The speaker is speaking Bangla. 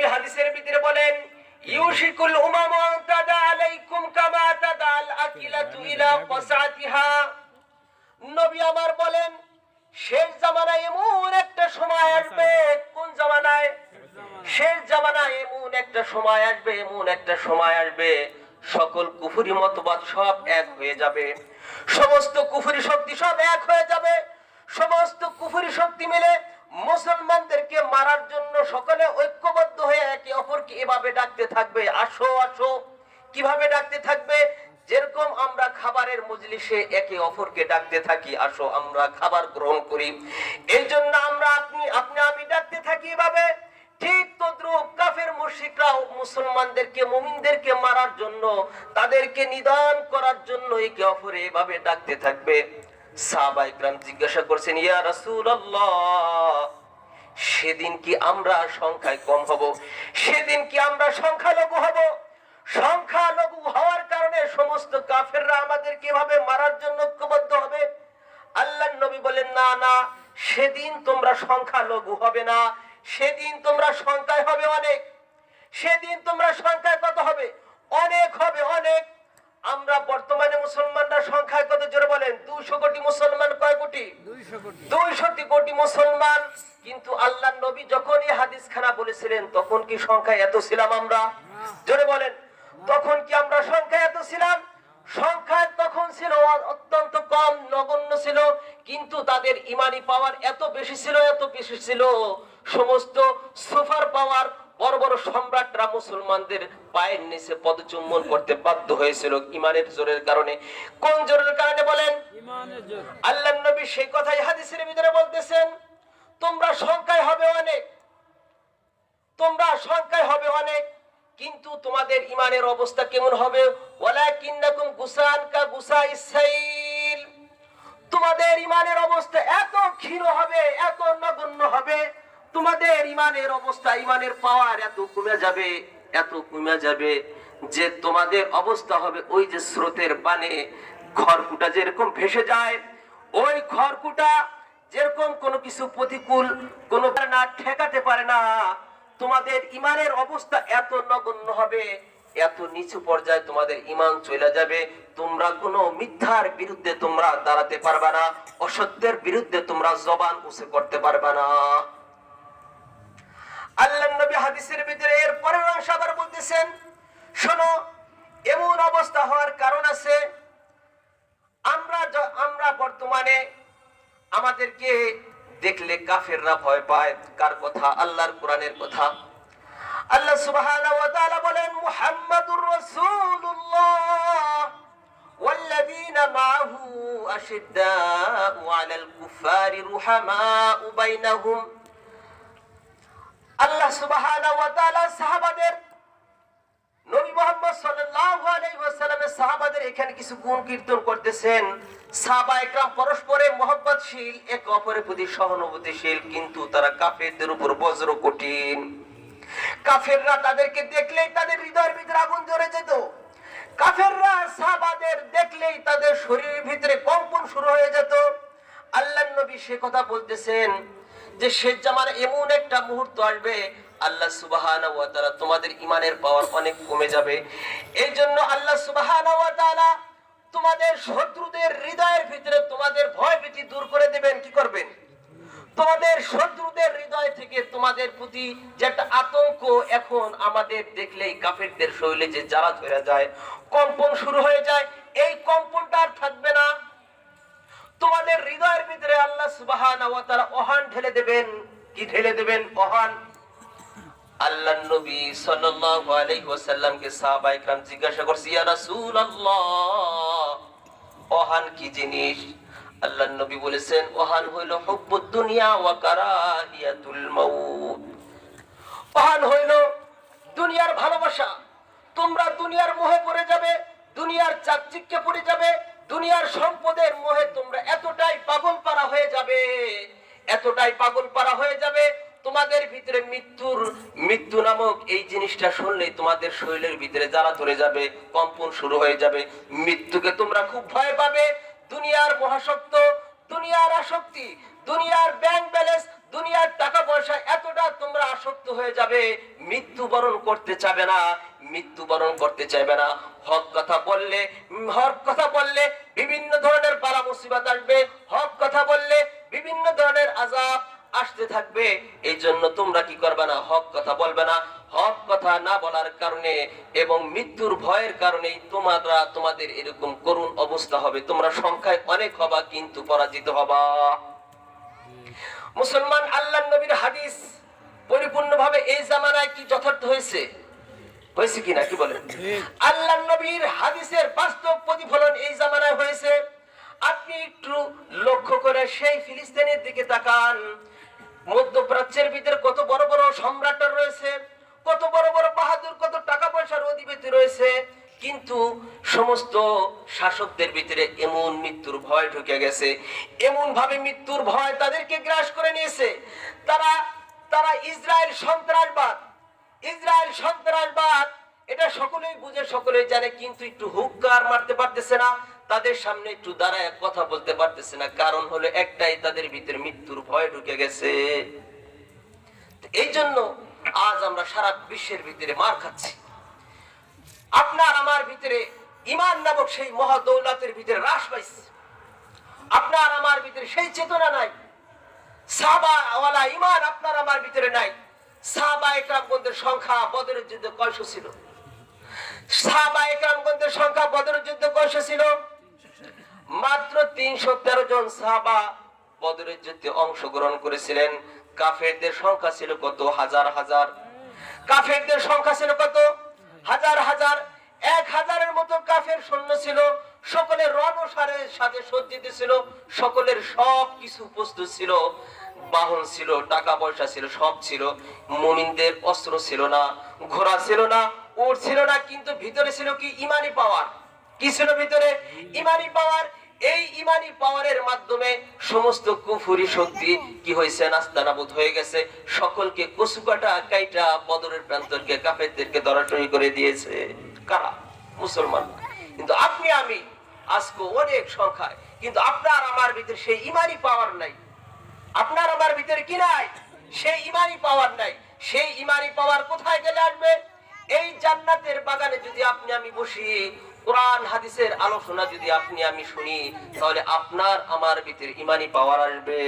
নবী হাদিসের ভিতরে বলেন, ইউশিকুল উমাম তাদা আলাইকুম কামা আকিলাতু ইলা কসাতিহা নবী আমার বলেন, শেষ জামানায় এমন একটা সময় আসবে। কোন জামানায়? শেষ জামানায় এমন একটা সময় আসবে, এমন একটা সময় আসবে। সকল কুফুরি মতবাদ সব এক হয়ে যাবে। সমস্ত কুফুরি শক্তি সব এক হয়ে যাবে। সমস্ত কুফুরি শক্তি মিলে মুসলমানদেরকে মারার জন্য সকলে হয়ে একে এভাবে ডাকতে থাকবে? আসো আসো। কীভাবে ডাকতে থাকবে? যেরকম আমরা খাবারের মজলিসে একে অপরকে ডাকতে থাকি, আসো, আমরা খাবার গ্রহণ করি। এই জন্য আমরা আপনি আপনি, আমি ডাকতে থাকি এভাবে। ঠিক তদ্রুপ কাফের মুসলমানদেরকে, মুমিনদেরকে মারার জন্য, তাদেরকে নিদান করার জন্য একে অপরে এভাবে ডাকতে থাকবে। সাহাবা জিজ্ঞাসা করছেন, ইয়া রাসূলুল্লাহ, সেদিন কি আমরা সংখ্যায় কম হব? সেদিন কি আমরা সংখ্যালঘু হব? সংখ্যালঘু হওয়ার কারণে সমস্ত কাফেররা আমাদের কীভাবে মারার জন্য ঐক্যবদ্ধ হবে? আল্লাহ নবী বলেন, না না, সেদিন তোমরা সংখ্যালঘু হবে না। সেদিন তোমরা সংখ্যায় হবে অনেক। সেদিন তোমরা সংখ্যায় কত হবে? অনেক হবে, অনেক। আমরা বর্তমানে মুসলমানরা সংখ্যায় কত জোরে বলেন? দুইশো কোটি মুসলমান কয় কোটি? দুইশোটি কোটি। মুসলমান। কিন্তু আল্লাহ নবী যখন এই হাদিস খানা বলেছিলেন তখন কি সংখ্যায় এত ছিলাম আমরা? জোরে বলেন। তখন কি আমরা সংখ্যায় এত ছিলাম? সংখ্যায় তখন ছিল অত্যন্ত কম নগণ্য ছিল। কিন্তু তাদের ইমানি পাওয়ার এত বেশি ছিল এত বেশি ছিল। সমস্ত সুপার পাওয়ার বড় বড় সম্রাটরা মুসলমানদের পায়ের নিচে পদচুম্বন করতে বাধ্য হয়েছিল ইমানের জোরের কারণে। কোন জোরের কারণে বলেন? আল্লাহ নবী সেই কথাই হাদিসের ভিতরে বলতেছেন তোমরা সংখ্যায় হবে অনেক তোমরা সংখ্যায় হবে অনেক কিন্তু তোমাদের ইমানের অবস্থা কেমন হবে? ওয়ালাকিন্নাকুম গুসান কা গুসা ইসাইল তোমাদের ইমানের অবস্থা এত ক্ষীণ হবে এত নগণ্য হবে তোমাদের ইমানের অবস্থা, ইমানের পাওয়ার এত কমে যাবে, এত কমে যাবে যে তোমাদের অবস্থা হবে ওই যে স্রোতের পানে খড়কুটা যেরকম ভেসে যায়, ওই খড়কুটা যেরকম কোনো কিছু প্রতিকূল, কোনো না ঠেকাতে পারে না। তোমাদের ইমানের অবস্থা এত নগণ্য হবে, এত নিচু পর্যায়ে তোমাদের ইমান চলে যাবে। তোমরা কোনো মিথ্যার বিরুদ্ধে তোমরা দাঁড়াতে পারবে না, অসত্যের বিরুদ্ধে তোমরা জবান উঁচু করতে পারবে না। আল্লাহ নবী হাদিসের ভিতরে এর পরের অংশ আবার বলতেছেন শোনো এমন অবস্থা হওয়ার কারণ আছে আমরা য- আমরা বর্তমানে আমাদেরকে দেখলে কাফেররা ভয় পায় কার কথা আল্লাহর কোরআনের কথা আল্লাহ সুবহানাহু ওয়া তাআলা বলেন মুহাম্মাদুর রাসূলুল্লাহ والذين معه أشداء على الكفار رحماء بينهم আল্লাহ ওয়া সাহাবাদের নবী মোহাম্মদ সাল্লাল্লাহু আলাইহি সাহাবাদের এখানে কিছু গুণ কীর্তন করতেছেন। সাহাবা একরাম পরস্পরে মহব্বতশীল, এক অপরের প্রতি সহানুভূতিশীল, কিন্তু তারা কাফেরদের উপর বজ্র কঠিন। কাফেররা তাদেরকে দেখলেই তাদের হৃদয়ের ভিতরে আগুন জ্বলে যেত। কাফেররা সাহাবাদের দেখলেই তাদের শরীরের ভিতরে কম্পন শুরু হয়ে যেত। আল্লাহ নবী সে কথা বলতেছেন যে শেষ জামানে এমন একটা মুহূর্ত আসবে, আল্লাহ সুবহানাহু ওয়া তাআলা তোমাদের ইমানের পাওয়ার অনেক কমে যাবে। এই জন্য আল্লাহ সুবহানাহু ওয়া তাআলা তোমাদের শত্রুদের হৃদয়ের ভিতরে তোমাদের ভয় ভীতি দূর করে দেবেন। কি করবেন? তোমাদের শত্রুদের হৃদয় থেকে তোমাদের প্রতি যে একটা আতঙ্ক এখন আমাদের দেখলেই কাফেরদের শৈলে যে জ্বালা ধরে যায়, কম্পন শুরু হয়ে যায়। কি ঢেলে দেবেন ওহান আল্লাহ নবী সাল্লাল্লাহু আলাইহি ওয়াসাল্লামকে সাহাবায়ে کرام জিজ্ঞাসা করছে ইয়া রাসূলুল্লাহ ওহান কি জিনিস আল্লাহ নবী বলেছেন ওহান হইল হুব্বুদ দুনিয়া ওয়া কারাহিয়াতুল মাউত ওহান হইল দুনিয়ার ভালোবাসা তোমরা দুনিয়ার মোহে পড়ে যাবে দুনিয়ার চাকচিক্যে পড়ে যাবে দুনিয়ার সম্পদের মোহে তোমরা এতটাই পাগল পারা হয়ে যাবে এতটাই পাগল পারা হয়ে যাবে, তোমাদের ভিতরে মৃত্যুর, মৃত্যু নামক এই জিনিসটা শুনলে তোমাদের শরীরের ভিতরে জ্বালা ধরে যাবে, কম্পন শুরু হয়ে যাবে। মৃত্যুকে তোমরা খুব ভয় পাবে। দুনিয়ার মহাসক্ত দুনিয়ার আসক্তি, দুনিয়ার ব্যাংক ব্যালেন্স দুনিয়ার টাকা পয়সা এতটা তোমরা আসক্ত হয়ে যাবে। মৃত্যুবরণ করতে চাবে না, মৃত্যুবরণ করতে চাইবে না। হক কথা বললে, হক কথা বললে বিভিন্ন ধরনের বালা মুসিবত আসবে। হক কথা বললে বিভিন্ন ধরনের আজাব আসতে থাকবে। এই জন্য তোমরা কি করবে না? হক কথা বলবে না। হক কথা না বলার কারণে এবং মৃত্যুর ভয়ের কারণেই তোমরা তোমাদের এরকম করুণ অবস্থা হবে। তোমরা সংখ্যায় অনেক হবা কিন্তু পরাজিত হবা। মুসলমান আল্লাহ নবীর হাদিস পরিপূর্ণভাবে এই জামানায় কি যথার্থ হয়েছে? হয়েছে কিনা? কি বলেন? আল্লাহ নবীর হাদিসের বাস্তব প্রতিফলন এই জামানায় হয়েছে। আপনি একটু লক্ষ্য করে সেই ফিলিস্তিনের দিকে তাকান। মধ্যপ্রাচ্যের ভিতরে কত বড় বড় সম্রাট রয়েছে, কত বড় বড় বাহাদুর, কত টাকা পয়সার অধিপতি রয়েছে। কিন্তু সমস্ত শাসকদের ভিতরে এমন মৃত্যুর ভয় ঢুকে গেছে এমন ভাবে মৃত্যুর ভয় তাদেরকে গ্রাস করে নিয়েছে। তারা তারা ইসরায়েল সন্ত্রাসবাদ ইসরায়েল সন্ত্রাসবাদ, এটা সকলেই বুঝে, সকলেই জানে, কিন্তু একটু হুক্কার মারতে পারতেছে না। তাদের সামনে একটু দাঁড়ায় কথা বলতে পারতেছে না। কারণ হলো একটাই তাদের ভিতরে মৃত্যুর ভয় ঢুকে গেছে। এই জন্য আজ আমরা সারা বিশ্বের ভিতরে মার খাচ্ছি। আপনার আমার ভিতরে ইমান নামক সেই মহাদৌলতের ভিতরে হ্রাস পাইছে। আপনার আমার ভিতরে সেই চেতনা নাই। সাহাবাওয়ালা ইমান আপনার আমার ভিতরে নাই। সাহাবা একরামগণদের সংখ্যা বদরের যুদ্ধে কয়শো ছিল? সাহাবা একরামগণদের সংখ্যা বদরের যুদ্ধে কয়শো ছিল? মাত্র তিনশো তেরো জন সাহাবা বদরের যুদ্ধে অংশগ্রহণ করেছিলেন। কাফেরদের সংখ্যা ছিল কত? হাজার হাজার। কাফেরদের সংখ্যা ছিল কত? হাজার হাজার। এক হাজারের মতো কাফের সৈন্য ছিল। সকলের রণসারের সাথে সজ্জিত ছিল। সকলের সব কিছু প্রস্তুত ছিল। বাহন ছিল, টাকা পয়সা ছিল, সব ছিল। মুমিনদের অস্ত্র ছিল না, ঘোড়া ছিল না ওর ছিল না, কিন্তু ভিতরে ছিল কি? ইমানি পাওয়ার। কি ছিল ভিতরে? ইমানি পাওয়ার। এই ইমানি পাওয়ারের মাধ্যমে সমস্ত কুফুরি শক্তি কি হয়েছে? নাস্তানাবুদ হয়ে গেছে। সকলকে কচুকাটা কাইটা বদরের প্রান্তরকে, কাফেরদেরকে দরাটরি করে দিয়েছে। কারা? মুসলমান। কিন্তু আপনি, আমি, আজকে অনেক সংখ্যায়। কিন্তু আপনার আমার ভিতরে সেই ইমানি পাওয়ার নাই। আপনার আমার ভিতরে কি নাই? সেই ইমানি পাওয়ার নাই। সেই ইমানি পাওয়ার কোথায় গেলে আসবে? এই জান্নাতের বাগানে যদি আপনি, আমি বসি কোরআন হাদিসের আলোচনা যদি আপনি আমি শুনি তাহলে আপনার আমার ভিতরে ইমানি পাওয়ার আসবে।